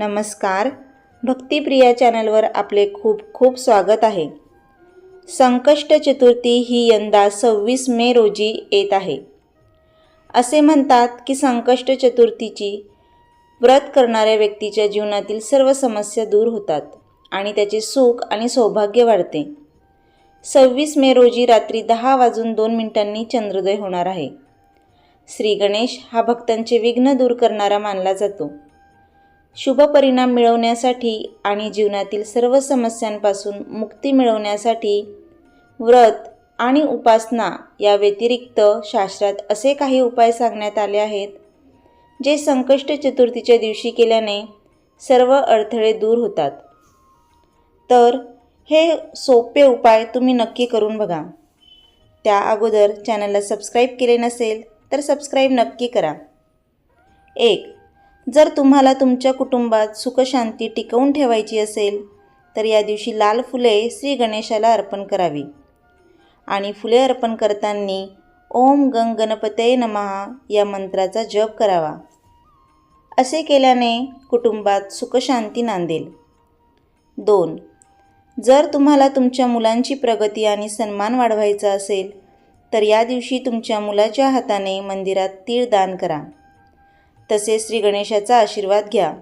नमस्कार. भक्तिप्रिया चॅनलवर आपले खूप खूप स्वागत आहे. संकष्ट चतुर्थी ही यंदा सव्वीस मे रोजी येत आहे. असे म्हणतात की संकष्ट चतुर्थीची व्रत करणाऱ्या व्यक्तीच्या जीवनातील सर्व समस्या दूर होतात आणि त्याचे सुख आणि सौभाग्य वाढते. सव्वीस मे रोजी रात्री दहा वाजून दोन मिनिटांनी चंद्रोदय होणार आहे. श्री गणेश हा भक्तांचे विघ्न दूर करणारा मानला जातो. शुभ परिणाम मिळवण्यासाठी आणि जीवनातील सर्व समस्यांपासून मुक्ती मिळवण्यासाठी व्रत आणि उपासना या व्यतिरिक्त शास्त्रात असे काही उपाय सांगण्यात आले आहेत जे संकष्ट चतुर्थीच्या दिवशी केल्याने सर्व अडथळे दूर होतात. तर हे सोपे उपाय तुम्ही नक्की करून बघा. त्या अगोदर चॅनलला सबस्क्राईब केले नसेल तर सबस्क्राईब नक्की करा. एक जर तुम्हाला तुमच्या कुटुंबात सुखशांती टिकवून ठेवायची असेल तर या दिवशी लाल फुले श्री गणेशाला अर्पण करावी. आणि फुले अर्पण करताना ओम गंग गणपते नमहा या मंत्राचा जप करावा. असे केल्याने कुटुंबात सुखशांती नांदेल. दोन. जर तुम्हाला तुमच्या मुलांची प्रगती आणि सन्मान वाढवायचा असेल तर या दिवशी तुमच्या मुलाच्या हाताने मंदिरात तीळ दान करा. तसेच श्री गणेशाचा आशीर्वाद घ्या.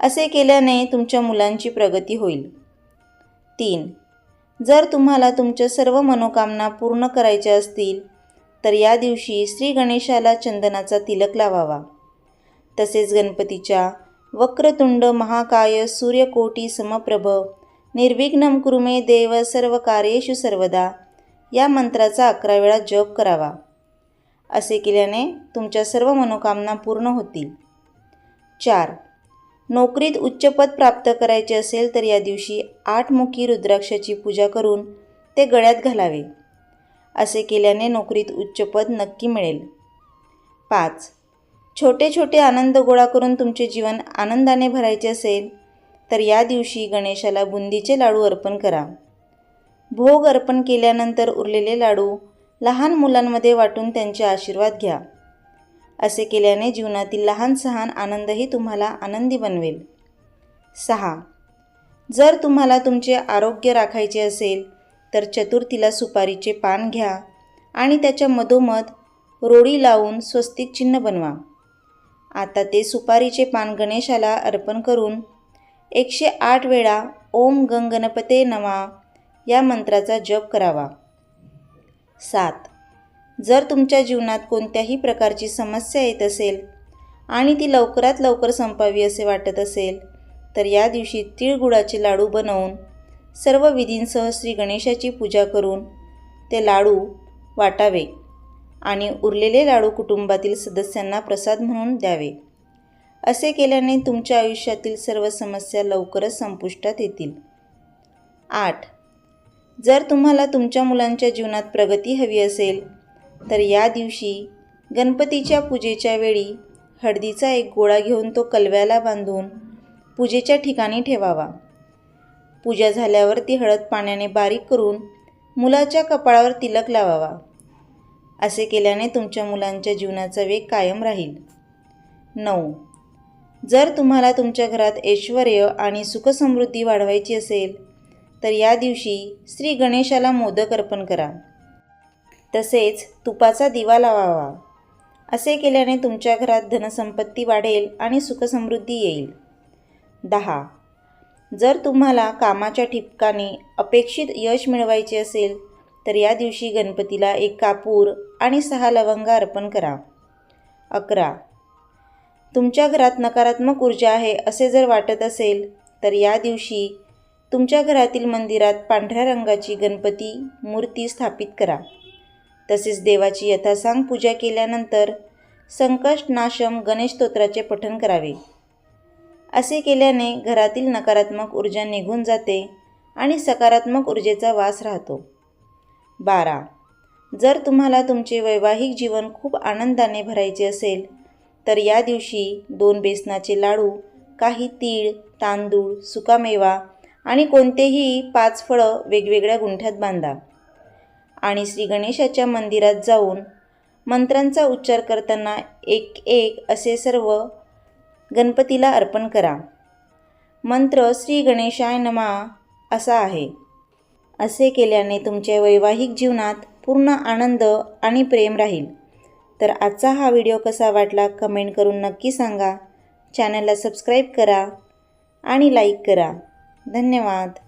असे केल्याने तुमच्या मुलांची प्रगती होईल. तीन. जर तुम्हाला तुमच्या सर्व मनोकामना पूर्ण करायच्या असतील तर या दिवशी श्री गणेशाला चंदनाचा तिलक लावावा. तसेच गणपतीच्या वक्रतुंड महाकाय सूर्यकोटी समप्रभ निर्विघ्नम कुरुमे देव सर्व कार्येषु सर्वदा या मंत्राचा अकरा वेळा जप करावा. असे केल्याने तुमच्या सर्व मनोकामना पूर्ण होतील. चार. नोकरीत उच्चपद प्राप्त करायचे असेल तर या दिवशी आठमुखी रुद्राक्षाची पूजा करून ते गळ्यात घालावे. असे केल्याने नोकरीत उच्चपद नक्की मिळेल. पाच. छोटे छोटे आनंद गोळा करून तुमचे जीवन आनंदाने भरायचे असेल तर या दिवशी गणेशाला बुंदीचे लाडू अर्पण करा. भोग अर्पण केल्यानंतर उरलेले लाडू लहान मुलांमध्ये वाटून त्यांचे आशीर्वाद घ्या. असे केल्याने जीवनातील लहान सहान आनंदही तुम्हाला आनंदी बनवेल. सहा. जर तुम्हाला तुमचे आरोग्य राखायचे असेल तर चतुर्थीला सुपारीचे पान घ्या आणि त्याच्या मधोमध रोडी लावून स्वस्तिक चिन्ह बनवा. आता ते सुपारीचे पान गणेशाला अर्पण करून एकशे आठ वेळा ओम गंगणपते नमा या मंत्राचा जप करावा. सात. जर तुमच्या जीवनात कोणत्याही प्रकारची समस्या येत असेल आणि ती लवकरात लवकर संपावी असे वाटत असेल तर या दिवशी तिळगुळाचे लाडू बनवून सर्व विधींसह श्री गणेशाची पूजा करून ते लाडू वाटावे आणि उरलेले लाडू कुटुंबातील सदस्यांना प्रसाद म्हणून द्यावे. असे केल्याने तुमच्या आयुष्यातील सर्व समस्या लवकरच संपुष्टात येतील. आठ. जर तुम्हाला तुमच्या मुलांच्या जीवनात प्रगती हवी असेल तर या दिवशी गणपतीच्या पूजेच्या वेळी हळदीचा एक गोळा घेऊन तो कलव्याला बांधून पूजेच्या ठिकाणी ठेवावा. पूजा झाल्यावर ती हळद पाण्याने बारीक करून मुलाच्या कपाळावर तिलक लावावा. असे केल्याने तुमच्या मुलांच्या जीवनाचा वेग कायम राहील. नऊ. जर तुम्हाला तुमच्या घरात ऐश्वर आणि सुखसमृद्धी वाढवायची असेल तर या दिवशी श्री गणेशाला मोदक अर्पण करा. तसेच तुपाचा दिवा लावावा. असे केल्याने तुमच्या घरात धनसंपत्ती वाढेल आणि सुखसमृद्धी येईल. दहा. जर तुम्हाला कामाच्या ठिकाणी अपेक्षित यश मिळवायचे असेल तर या दिवशी गणपतीला एक कापूर आणि सहा लवंगा अर्पण करा. अकरा. तुमच्या घरात नकारात्मक ऊर्जा आहे असे जर वाटत असेल तर या दिवशी तुमच्या घरातील मंदिरात पांढऱ्या रंगाची गणपती मूर्ती स्थापित करा. तसेच देवाची यथासांग पूजा केल्यानंतर संकष्ट नाशम गणेश स्तोत्राचे पठण करावे. असे केल्याने घरातील नकारात्मक ऊर्जा निघून जाते आणि सकारात्मक ऊर्जेचा वास राहतो. बारा. जर तुम्हाला तुमचे वैवाहिक जीवन खूप आनंदाने भरायचे असेल तर या दिवशी दोन बेसनाचे लाडू काही तीळ तांदूळ सुकामेवा आणि कोणतेही पाच फळं वेगवेगळ्या गुंठ्यात बांधा. आणि श्री गणेशाच्या मंदिरात जाऊन मंत्रांचा उच्चार करताना एक एक असे सर्व गणपतीला अर्पण करा. मंत्र श्री गणेशाय नमा असा आहे. असे केल्याने तुमच्या वैवाहिक जीवनात पूर्ण आनंद आणि प्रेम राहील. तर आजचा हा व्हिडिओ कसा वाटला कमेंट करून नक्की सांगा. चॅनलला सबस्क्राईब करा आणि लाईक करा. धन्यवाद.